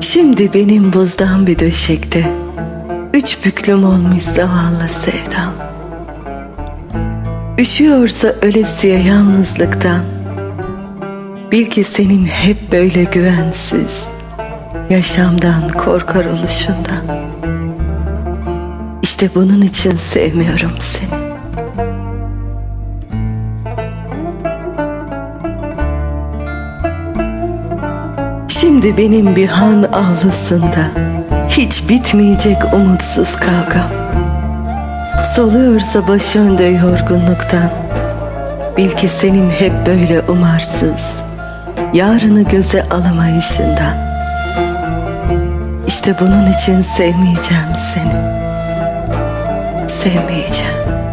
Şimdi benim buzdan bir döşekte Üç büklüm olmuş zavallı sevdam. Üşüyorsa ölesiye yalnızlıktan Bil ki senin hep böyle güvensiz Yaşamdan korkar oluşundan İşte bunun için sevmiyorum seni Şimdi benim bir han avlusunda hiç bitmeyecek umutsuz kavgam. Soluyorsa başı önde yorgunluktan. Bil ki senin hep böyle umarsız, yarını göze alamayışından. İşte bunun için sevmeyeceğim seni. 再也没以前